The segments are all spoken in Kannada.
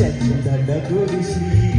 Sete da, da dor de.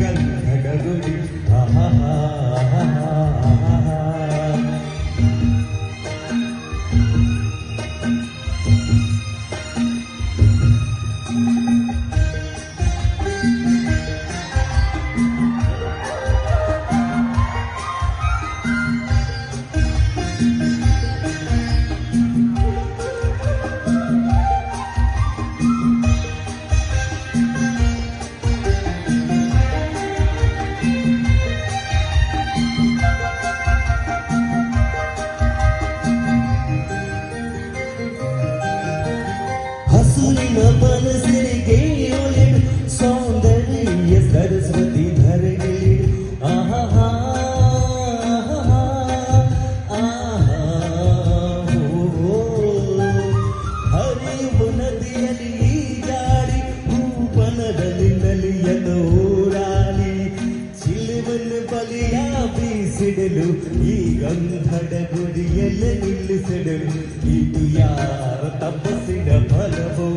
ಚಿಲುವನ್ನು ಬಲಿಯ ಬೀಸಿಡಲು ಈ ಗಂಧದ ಗುಡಿಯಲ್ಲ ನಿಲ್ಲಿಸಿಡಲು ಇದು ಯಾರ ತಪಸ್ಸಿನ ಫಲವೋ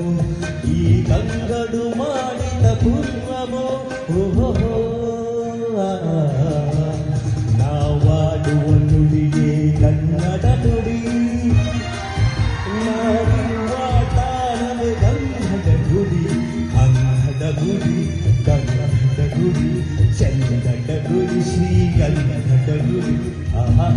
ಈ ಗಂಗಡು ಮಾಡಿದ ಪೂರ್ವವೋ ಓಹೋ ಆಹಾ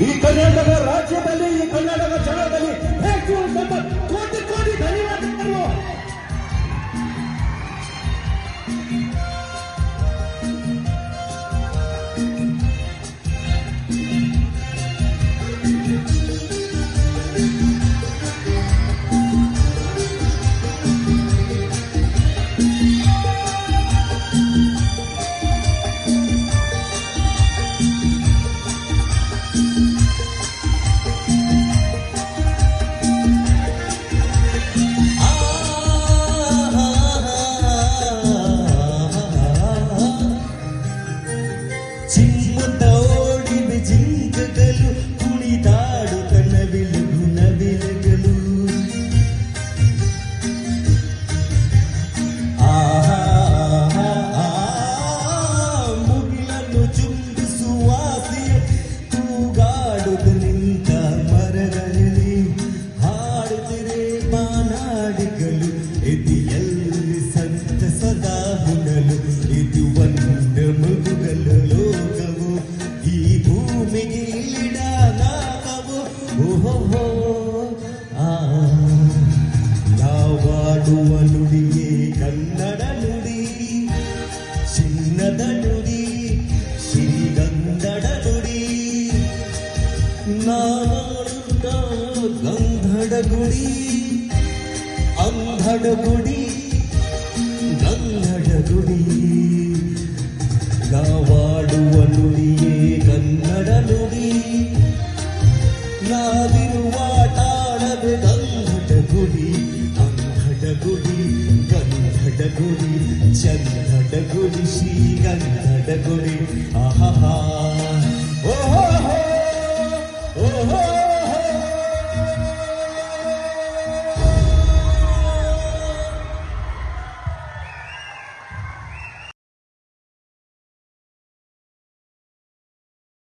ಈ ಕರ್ನಾಟಕ ರಾಜ್ಯದಲ್ಲಿ ಈ ಕರ್ನಾಟಕ ಜನರಲ್ಲಿ ಹೆಚ್ಚು ಕೋಟಿ ಕೋಟಿ ಚಿಮ್ಮುತ್ತ ಓಡಿದ ಜಿಂಕಗಳು ಕುಣಿದಾಡುತ್ತ ನವಿಲುಗು ನವಿಲುಗಳು. ಆಹಾ ಮುಗಿಲನ್ನು ಚುಂಬಿಸುವ ಆಸೆಯ. ತೂಗಾಡುತ್ತ ನಿಂತ ಮರಗಳಲ್ಲಿ ಹಾಡುತ್ತಿರೆ ಬಾನಾಡಿಗಳು ಎದೆಯಲ್ಲಿ ಸಂತಸದ ಹುಣಲು ಇದು ಒಂದು ನಾವಾಡುವ ನುಡಿಯೇ ಕನ್ನಡ ನುಡಿ, ಚಿನ್ನದ ನುಡಿ, ಶ್ರೀಗಂಧದ ನುಡಿ. ನಾವಾಡುತ್ತ ಗಂಧಡ ಗುಡಿ ಅಂಧಡ ಗುಡಿ ಗಂಧಡ ಗುಡಿ. ನಾವಾಡುವ ನುಡಿಯೇ ಕನ್ನಡ ನುಡಿ. ನಾವಿರುವ こりちあはは。お